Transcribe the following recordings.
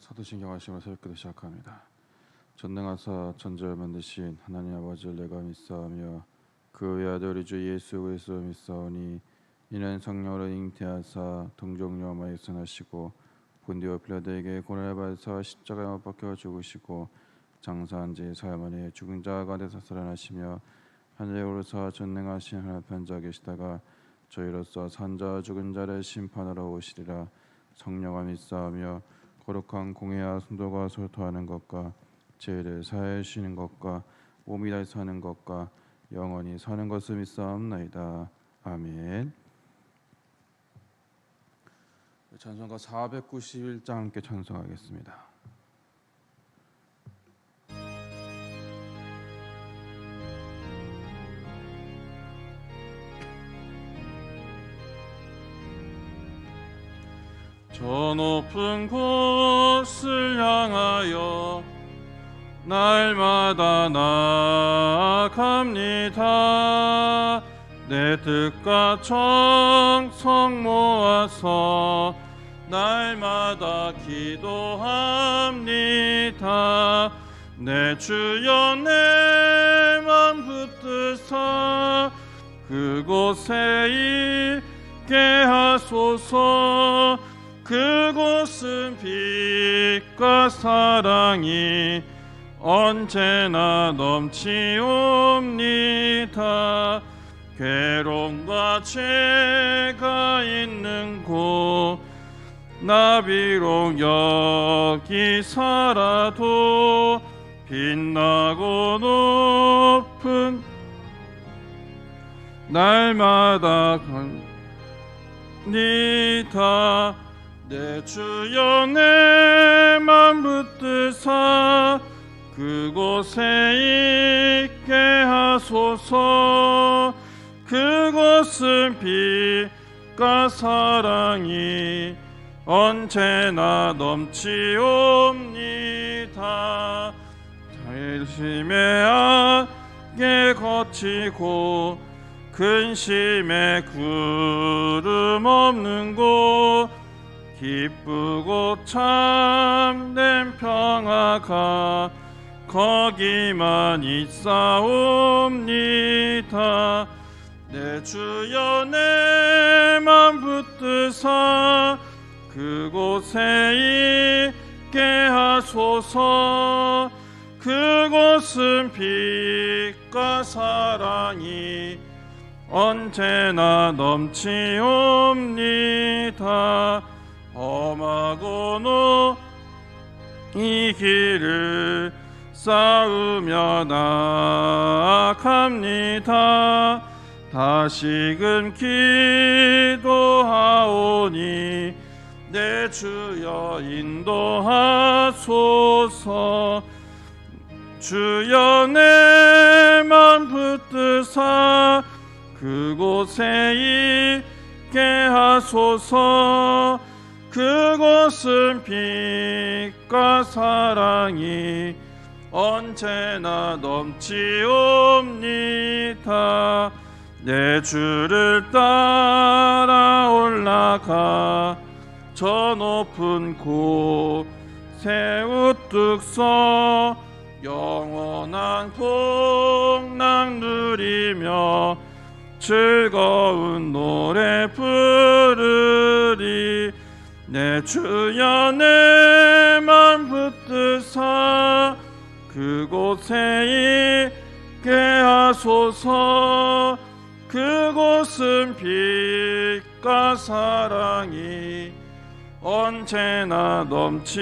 사도신경 하심을 새벽기도 시작합니다. 전능하사 천지를 만드신 하나님 아버지를 내가 믿사오며 그 외 아들 우리 주 예수 그리스도 믿사오니 이는 성령으로 잉태하사 동정녀 마에 선하시고 본디오 필라드에게 고난을 받으사 십자가에 못 박혀 죽으시고 장사한 지 사흘 만에 죽은 자 가운데서 살아나시며 하늘에 오르사 전능하신 하나님 편자 계시다가 저희로서 산자 죽은 자를 심판하러 오시리라 성령과 믿사오며 거룩한 공예와 순도가 소토하는 것과 죄를 사해 주시는 것과 몸이 다시 사는 것과 영원히 사는 것을 믿사옵나이다. 아멘. 찬송가 491장 함께 찬송하겠습니다. 저 높은 곳을 향하여 날마다 나아갑니다. 내 뜻과 정성 모아서 날마다 기도합니다. 내 주여 내 맘 붙드사 그곳에 있게 하소서 그곳은 빛과 사랑이 언제나 넘치옵니다. 괴로움과 죄가 있는 곳 나 비록 여기 살아도 빛나고 높은 날마다 갑니다. 내 주여 내맘 붙드사 그곳에 있게 하소서. 그곳은 빛과 사랑이 언제나 넘치옵니다. 열심의 악에 거치고 근심에 구름 없는 곳 기쁘고 참된 평화가 거기만 있사옵니다. 내 주여 내맘 붙드사 그곳에 있게 하소서. 그곳은 빛과 사랑이 언제나 넘치옵니다 험하고 높이 길을 쌓으며 나아갑니다. 다시금 기도하오니 내 주여 인도하소서. 주여 내 맘 붙드사 그곳에 있게 하소서 그곳은 빛과 사랑이 언제나 넘치옵니다. 내 주를 따라 올라가 저 높은 곳에 우뚝 서 영원한 복락 누리며 즐거운 노래 부르리 내 주여 내맘 붙드사 그곳에 있게 하소서 그곳은 빛과 사랑이 언제나 넘치옵니다.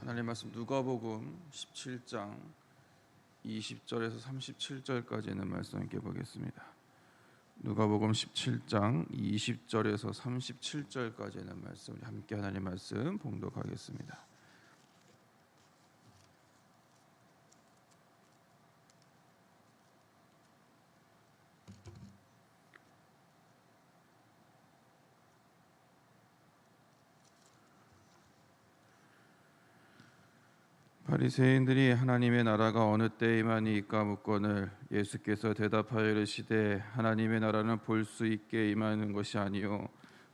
하나님 말씀 누가복음 17장 20절에서 37절까지 있는 말씀 함께 보겠습니다. 누가복음 17장 20절에서 37절까지 있는 말씀 함께 하나님 말씀 봉독하겠습니다. 바리새인들이 하나님의 나라가 어느 때에만이 있까 묻거늘 예수께서 대답하여 이르시되 하나님의 나라는 볼 수 있게 임하는 것이 아니요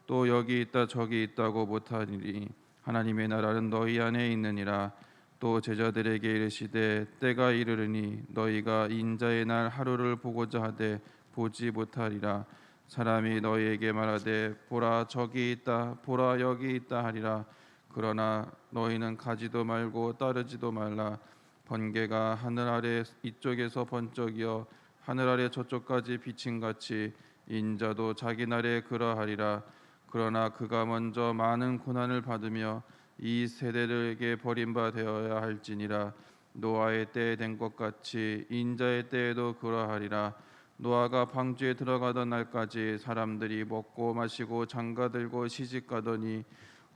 또 여기 있다 저기 있다고 못하니니 하나님의 나라는 너희 안에 있느니라. 또 제자들에게 이르시되 때가 이르르니 너희가 인자의 날 하루를 보고자 하되 보지 못하리라. 사람이 너희에게 말하되 보라 저기 있다 보라 여기 있다 하리라 그러나 너희는 가지도 말고 따르지도 말라. 번개가 하늘 아래 이쪽에서 번쩍이어 하늘 아래 저쪽까지 비친 같이 인자도 자기 날에 그러하리라. 그러나 그가 먼저 많은 고난을 받으며 이 세대들에게 버림바 되어야 할지니라. 노아의 때에 된 것 같이 인자의 때에도 그러하리라. 노아가 방주에 들어가던 날까지 사람들이 먹고 마시고 장가 들고 시집 가더니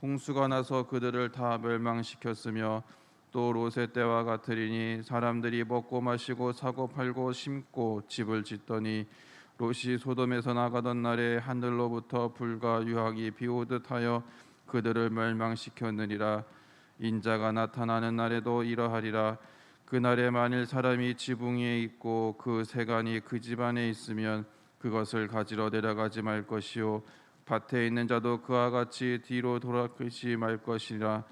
홍수가 나서 그들을 다 멸망시켰으며 또 롯의 때와 같으리니 사람들이 먹고 마시고 사고 팔고 심고 집을 짓더니 롯이 소돔에서 나가던 날에 하늘로부터 불과 유황이 비오듯 하여 그들을 멸망시켰느니라. 인자가 나타나는 날에도 이러하리라. 그날에 만일 사람이 지붕 위에 있고 그 세간이 그 집안에 있으면 그것을 가지러 내려가지 말 것이요 밭에 있는 자도 그와 같이 뒤로 돌아가지 말 것이라.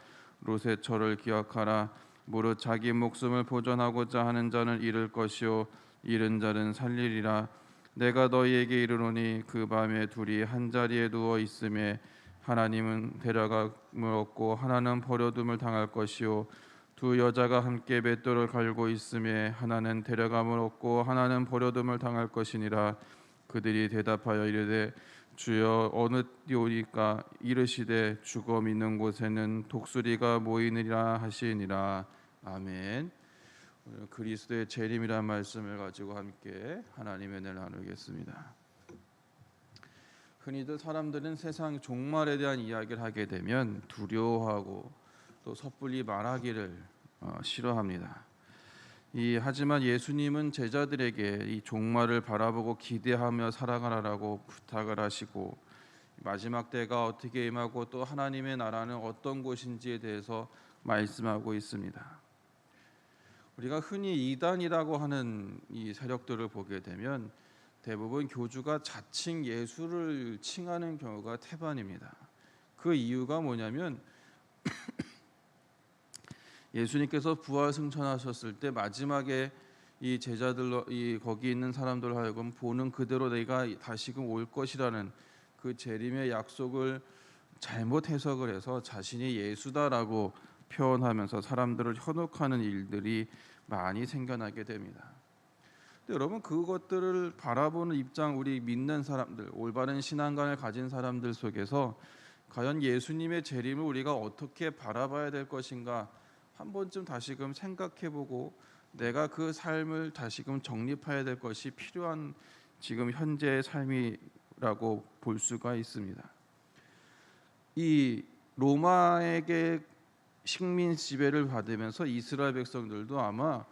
롯의 철을 기억하라. 무릇 자기 목숨을 보존하고자 하는 자는 잃을 것이요. 잃은 자는 살리리라. 내가 너희에게 이르노니 그 밤에 둘이 한 자리에 누워 있음에 하나님은 데려감을 얻고 하나는 버려둠을 당할 것이요. 두 여자가 함께 맷돌을 갈고 있음에 하나는 데려감을 얻고 하나는 버려둠을 당할 것이니라. 그들이 대답하여 이르되 주여 어느 띠오니까 이르시되 죽어 믿는 곳에는 독수리가 모이느니라 하시니라 아멘. 그리스도의 재림이라는 말씀을 가지고 함께 하나님의 은혜를 나누겠습니다. 흔히들 사람들은 세상 종말에 대한 이야기를 하게 되면 두려워하고 또 섣불리 말하기를 어, 싫어합니다. 이 하지만 예수님은 제자들에게 이 종말을 바라보고 기대하며 살아가라라고 부탁을 하시고 마지막 때가 어떻게 임하고 또 하나님의 나라는 어떤 곳인지에 대해서 말씀하고 있습니다. 우리가 흔히 이단이라고 하는 이 세력들을 보게 되면 대부분 교주가 자칭 예수를 칭하는 경우가 태반입니다. 그 이유가 뭐냐면 예수님께서 부활 승천하셨을 때 마지막에 이 제자들 이 거기 있는 사람들 하여금 보는 그대로 내가 다시금 올 것이라는 그 재림의 약속을 잘못 해석을 해서 자신이 예수다라고 표현하면서 사람들을 현혹하는 일들이 많이 생겨나게 됩니다. 여러분 그것들을 바라보는 입장 우리 믿는 사람들 올바른 신앙관을 가진 사람들 속에서 과연 예수님의 재림을 우리가 어떻게 바라봐야 될 것인가 한 번쯤 다시금 생각해보고 내가 그 삶을 다시금 정립해야 될 것이 필요한 지금 현재의 삶이라고 볼 수가 있습니다. 이 로마에게 식민 지배를 받으면서 이스라엘 백성들도 아마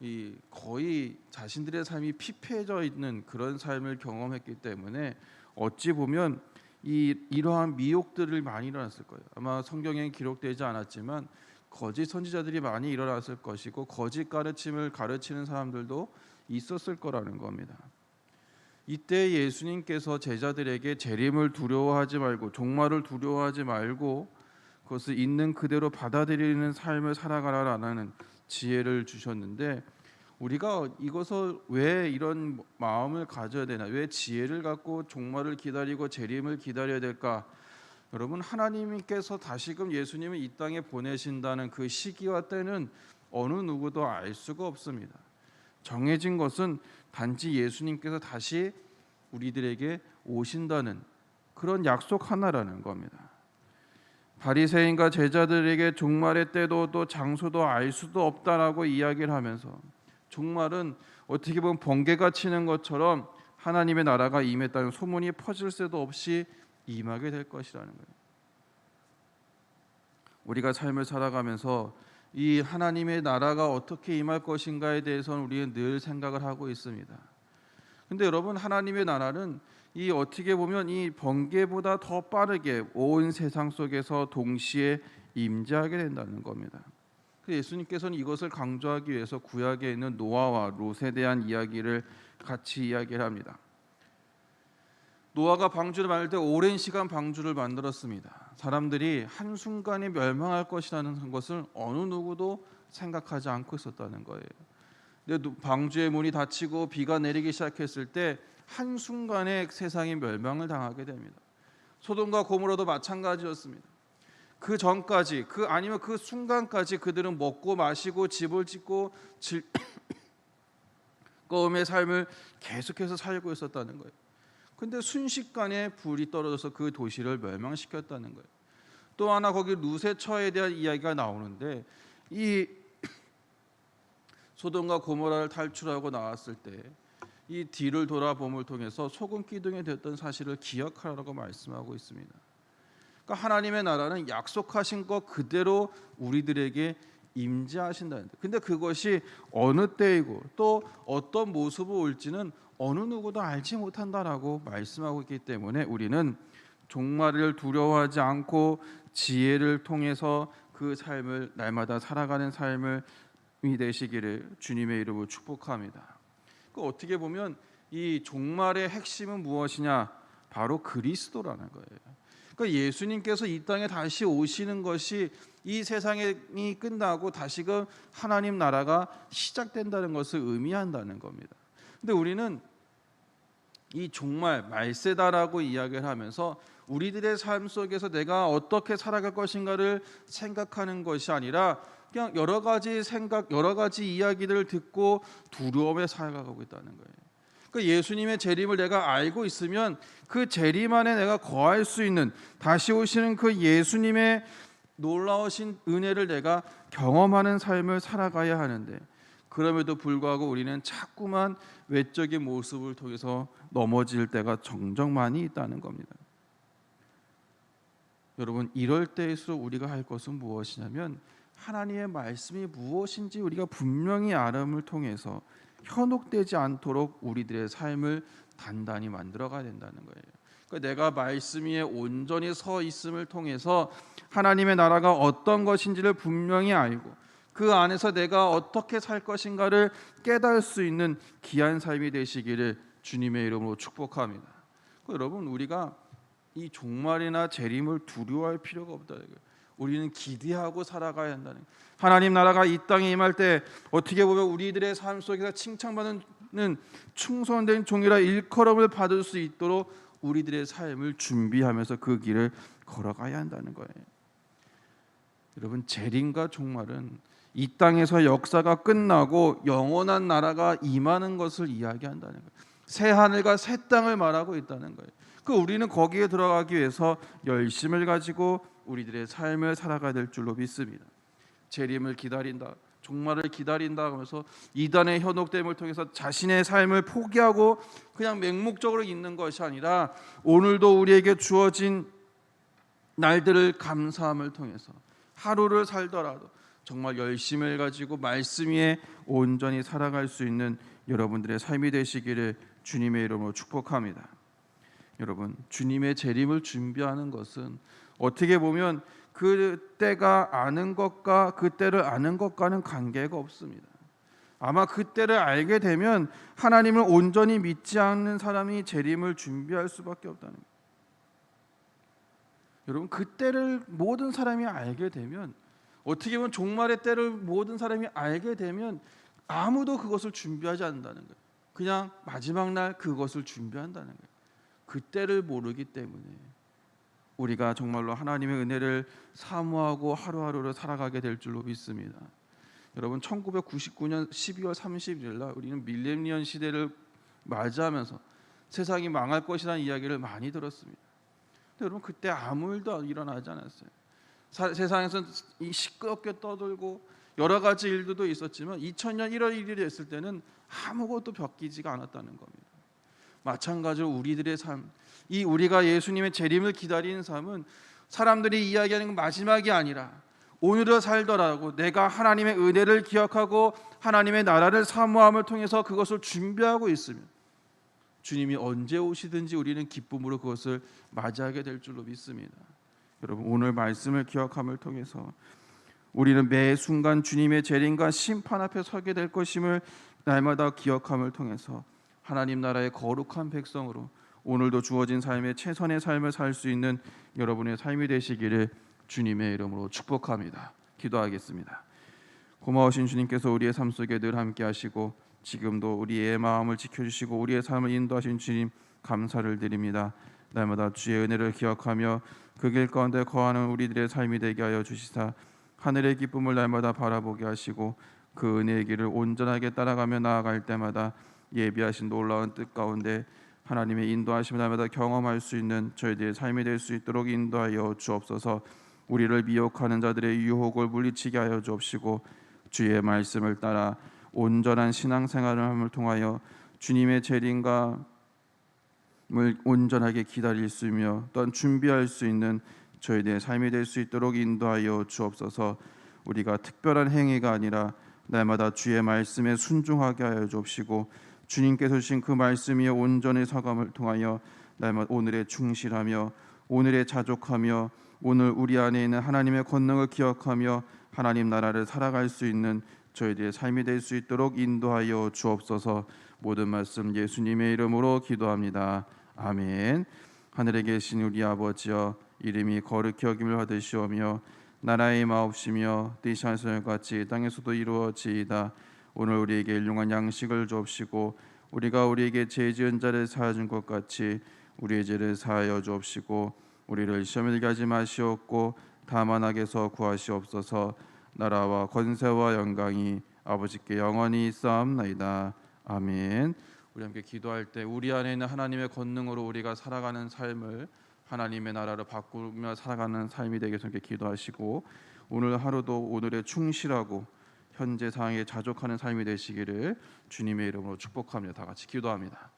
이 거의 자신들의 삶이 피폐해져 있는 그런 삶을 경험했기 때문에 어찌 보면 이 이러한 미혹들을 많이 일어났을 거예요. 아마 성경에 기록되지 않았지만 거짓 선지자들이 많이 일어났을 것이고 거짓 가르침을 가르치는 사람들도 있었을 거라는 겁니다. 이때 예수님께서 제자들에게 재림을 두려워하지 말고 종말을 두려워하지 말고 그것을 있는 그대로 받아들이는 삶을 살아가라라는 지혜를 주셨는데 우리가 이것을 왜 이런 마음을 가져야 되나? 왜 지혜를 갖고 종말을 기다리고 재림을 기다려야 될까? 여러분 하나님께서 다시금 예수님을 이 땅에 보내신다는 그 시기와 때는 어느 누구도 알 수가 없습니다. 정해진 것은 단지 예수님께서 다시 우리들에게 오신다는 그런 약속 하나라는 겁니다. 바리새인과 제자들에게 종말의 때도 또 장소도 알 수도 없다라고 이야기를 하면서 종말은 어떻게 보면 번개가 치는 것처럼 하나님의 나라가 임했다는 소문이 퍼질 새도 없이 임하게 될 것이라는 거예요. 우리가 삶을 살아가면서 이 하나님의 나라가 어떻게 임할 것인가에 대해서는 우리는 늘 생각을 하고 있습니다. 근데 여러분 하나님의 나라는 이 어떻게 보면 이 번개보다 더 빠르게 온 세상 속에서 동시에 임재하게 된다는 겁니다. 그 예수님께서는 이것을 강조하기 위해서 구약에 있는 노아와 롯에 대한 이야기를 같이 이야기를 합니다. 노아가 방주를 만들 때 오랜 시간 방주를 만들었습니다. 사람들이 한 순간에 멸망할 것이라는 것을 어느 누구도 생각하지 않고 있었다는 거예요. 근데 노- 방주의 문이 닫히고 비가 내리기 시작했을 때 한 순간에 세상이 멸망을 당하게 됩니다. 소돔과 고모라도 마찬가지였습니다. 그 전까지 그 아니면 그 순간까지 그들은 먹고 마시고 집을 짓고 즐거움의 삶을 계속해서 살고 있었다는 거예요. 근데 순식간에 불이 떨어져서 그 도시를 멸망시켰다는 거예요. 또 하나 거기 루세 처에 대한 이야기가 나오는데 이 소돔과 고모라를 탈출하고 나왔을 때 이 뒤를 돌아봄을 통해서 소금 기둥이 됐던 사실을 기억하라고 말씀하고 있습니다. 그러니까 하나님의 나라는 약속하신 것 그대로 우리들에게 임재하신다는 데. 근데 그것이 어느 때이고 또 어떤 모습으로 올지는 어느 누구도 알지 못한다라고 말씀하고 있기 때문에 우리는 종말을 두려워하지 않고 지혜를 통해서 그 삶을 날마다 살아가는 삶을 이 되시기를 주님의 이름으로 축복합니다. 그 어떻게 보면 이 종말의 핵심은 무엇이냐? 바로 그리스도라는 거예요. 그러니까 예수님께서 이 땅에 다시 오시는 것이 이 세상이 끝나고 다시금 하나님 나라가 시작된다는 것을 의미한다는 겁니다. 근데 우리는 이 종말 말세다라고 이야기를 하면서 우리들의 삶 속에서 내가 어떻게 살아갈 것인가를 생각하는 것이 아니라 그냥 여러 가지 생각, 여러 가지 이야기들을 듣고 두려움에 살아가고 있다는 거예요. 그 예수님의 재림을 내가 알고 있으면 그 재림 안에 내가 거할 수 있는 다시 오시는 그 예수님의 놀라우신 은혜를 내가 경험하는 삶을 살아가야 하는데 그럼에도 불구하고 우리는 자꾸만 외적인 모습을 통해서 넘어질 때가 정정 많이 있다는 겁니다. 여러분 이럴 때일수록 우리가 할 것은 무엇이냐면 하나님의 말씀이 무엇인지 우리가 분명히 알음을 통해서 현혹되지 않도록 우리들의 삶을 단단히 만들어가야 된다는 거예요. 그러니까 내가 말씀 위에 온전히 서 있음을 통해서 하나님의 나라가 어떤 것인지를 분명히 알고 그 안에서 내가 어떻게 살 것인가를 깨달을 수 있는 귀한 삶이 되시기를 주님의 이름으로 축복합니다. 그 여러분 우리가 이 종말이나 재림을 두려워할 필요가 거예요. 우리는 기대하고 살아가야 한다는. 하나님 나라가 이 땅에 임할 때 어떻게 보면 우리들의 삶 속에서 칭찬받는 충성된 종이라 일컬음을 받을 수 있도록 우리들의 삶을 준비하면서 그 길을 걸어가야 한다는 거예요. 여러분 재림과 종말은 이 땅에서 역사가 끝나고 영원한 나라가 임하는 것을 이야기한다는 거예요. 새 하늘과 새 땅을 말하고 있다는 거예요. 그 우리는 거기에 들어가기 위해서 열심을 가지고 우리들의 삶을 살아가야 될 줄로 믿습니다. 재림을 기다린다. 종말을 기다린다 하면서 이단의 현혹됨을 통해서 자신의 삶을 포기하고 그냥 맹목적으로 있는 것이 아니라 오늘도 우리에게 주어진 날들을 감사함을 통해서 하루를 살더라도 정말 열심을 가지고 말씀 위에 온전히 살아갈 수 있는 여러분들의 삶이 되시기를 주님의 이름으로 축복합니다. 여러분, 주님의 재림을 준비하는 것은 어떻게 보면 그 때가 아는 것과 그 때를 아는 것과는 관계가 없습니다. 아마 그 때를 알게 되면 하나님을 온전히 믿지 않는 사람이 재림을 준비할 수밖에 없다는 거예요. 여러분 그 때를 모든 사람이 알게 되면 어떻게 보면 종말의 때를 모든 사람이 알게 되면 아무도 그것을 준비하지 않는다는 거예요. 그냥 마지막 날 그것을 준비한다는 거예요. 그 때를 모르기 때문에 우리가 정말로 하나님의 은혜를 사모하고 하루하루를 살아가게 될 줄로 믿습니다. 여러분 1999년 12월 30일 날 우리는 밀레니엄 시대를 맞이하면서 세상이 망할 것이라는 이야기를 많이 들었습니다. 여러분 그때 아무 일도 일어나지 않았어요. 사, 세상에서 이 시끄럽게 떠들고 여러 가지 일들도 있었지만 2000년 1월 1일이 됐을 때는 아무것도 바뀌지가 않았다는 겁니다. 마찬가지로 우리들의 삶, 이 우리가 예수님의 재림을 기다리는 삶은 사람들이 이야기하는 건 마지막이 아니라 오늘을 살더라도 내가 하나님의 은혜를 기억하고 하나님의 나라를 사모함을 통해서 그것을 준비하고 있으면 주님이 언제 오시든지 우리는 기쁨으로 그것을 맞이하게 될 줄로 믿습니다. 여러분 오늘 말씀을 기억함을 통해서 우리는 매 순간 주님의 재림과 심판 앞에 서게 될 것임을 날마다 기억함을 통해서 하나님 나라의 거룩한 백성으로 오늘도 주어진 삶의 최선의 삶을 살 수 있는 여러분의 삶이 되시기를 주님의 이름으로 축복합니다. 기도하겠습니다. 고마우신 주님께서 우리의 삶 속에 늘 함께 하시고 지금도 우리의 마음을 지켜 주시고 우리의 삶을 인도하신 주님 감사를 드립니다. 날마다 주의 은혜를 기억하며 그 길 가운데 거하는 우리들의 삶이 되게 하여 주시사 하늘의 기쁨을 날마다 바라보게 하시고 그 은혜의 길을 온전하게 따라가며 나아갈 때마다 예비하신 놀라운 뜻 가운데 하나님의 인도하심을 날마다 경험할 수 있는 저희들의 삶이 될 수 있도록 인도하여 주옵소서. 우리를 미혹하는 자들의 유혹을 물리치게 하여 주옵시고 주의 말씀을 따라 온전한 신앙생활을 통하여 주님의 재림과 을 온전하게 기다릴 수 있며 또한 준비할 수 있는 저희들의 삶이 될 수 있도록 인도하여 주옵소서. 우리가 특별한 행위가 아니라 날마다 주의 말씀에 순종하게 하여 주옵시고 주님께서 주신 그 말씀이 온전히 사감을 통하여 날마다 오늘에 충실하며 오늘에 자족하며 오늘 우리 안에 있는 하나님의 권능을 기억하며 하나님 나라를 살아갈 수 있는 저희들의 삶이 될 수 있도록 인도하여 주옵소서. 모든 말씀 예수님의 이름으로 기도합니다. 아멘. 하늘에 계신 우리 아버지여 이름이 거룩히 여김을 받으시오며 나라의 마옵시며 뜻이 하늘과 같이 땅에서도 이루어지이다. 오늘 우리에게 일용한 양식을 주옵시고 우리가 우리에게 죄 지은 자를 사하여 준것 같이 우리의 죄를 사하여 주옵시고 우리를 시험에 들게 하지 마시옵고 다만 악에서 구하시옵소서 나라와 권세와 영광이 아버지께 영원히 있사옵나이다 아멘 우리 함께 기도할 때 우리 안에 있는 하나님의 권능으로 우리가 살아가는 삶을 하나님의 나라를 바꾸며 살아가는 삶이 되게 함께 기도하시고 오늘 하루도 오늘에 충실하고 현재 상황에 자족하는 삶이 되시기를 주님의 이름으로 축복합니다. 다 같이 기도합니다.